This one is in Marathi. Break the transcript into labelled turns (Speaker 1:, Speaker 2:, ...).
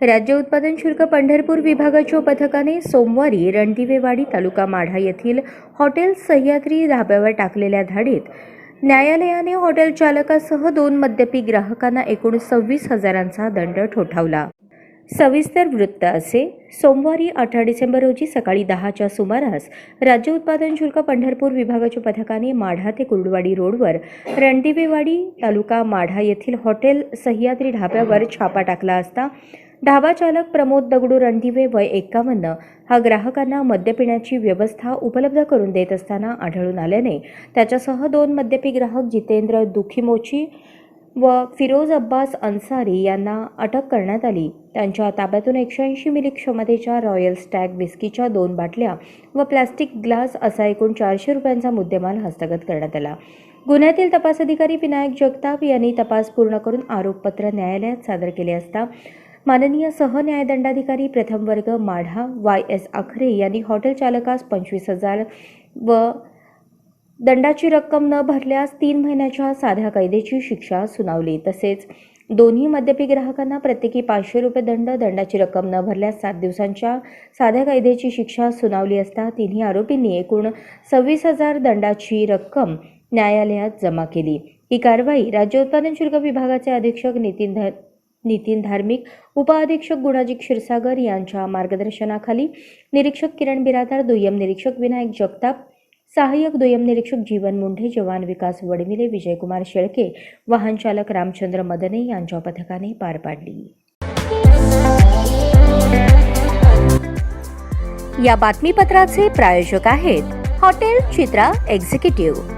Speaker 1: राज्य उत्पादन शुल्क पंढरपूर विभागाच्या पथकाने सोमवारी रणदिवेवाडी तालुका माढा येथील हॉटेल सह्याद्री धाब्यावर टाकलेल्या धाडीत न्यायालयाने हॉटेल चालकासह दोन मद्यपी ग्राहकांना एकूण सव्वीस हजारांचा दंड ठोठावला. सविस्तर वृत्त असे सोमवारी अठरा डिसेंबर रोजी सकाळी दहाच्या सुमारास राज्य उत्पादन शुल्क पंढरपूर विभागाच्या पथकाने माढा ते कुर्डवाडी रोडवर रणदिवेवाडी तालुका माढा येथील हॉटेल सह्याद्री ढाब्यावर छापा टाकला असता ढाबा चालक प्रमोद दगडू रणदिवे वय एक्कावन्न हा ग्राहकांना मद्य पिण्याची व्यवस्था उपलब्ध करून देत असताना आढळून आल्याने त्याच्यासह दोन मद्यपी ग्राहक जितेंद्र दुखीमोची व फिरोज अब्बास अन्सारी यांना अटक करण्यात आली. त्यांच्या ताब्यातून एकशे ऐंशी मिली क्षमतेच्या रॉयल स्टॅग विस्कीच्या दोन बाटल्या व प्लॅस्टिक ग्लास असा एकूण चारशे रुपयांचा मुद्देमाल हस्तगत करण्यात आला. गुन्ह्यातील तपास अधिकारी विनायक जगताप यांनी तपास पूर्ण करून आरोपपत्र न्यायालयात सादर केले असता माननीय सहन्यायदंडाधिकारी प्रथम वर्ग माढा वाय एस आखरे यांनी हॉटेल चालकास पंचवीस हजार व दंडाची रक्कम न भरल्यास तीन महिन्याच्या साध्या कैदेची शिक्षा सुनावली. तसेच दोन्ही मद्यपी ग्राहकांना प्रत्येकी पाचशे रुपये दंड दंडाची रक्कम न भरल्यास सात दिवसांच्या साध्या कैदेची शिक्षा सुनावली असता तिन्ही आरोपींनी एकूण सव्वीस हजार दंडाची रक्कम न्यायालयात जमा केली. ही कारवाई राज्य उत्पादन शुल्क विभागाचे अधीक्षक नितीन नितीन धार्मिक उपअधीक्षक गुणाजी क्षीरसागर यांच्या मार्गदर्शनाखाली निरीक्षक किरण बिरादार दुय्यम निरीक्षक विनायक जगताप सहाय्यक दुय्यम निरीक्षक जीवन मुंढे जवान विकास वडमिले विजयकुमार शेळके वाहन चालक रामचंद्र मदने यांच्या पथकाने पार पाडली. या बातमीपत्राचे प्रायोजक आहेत हॉटेल चित्रा एक्झिक्युटिव्ह.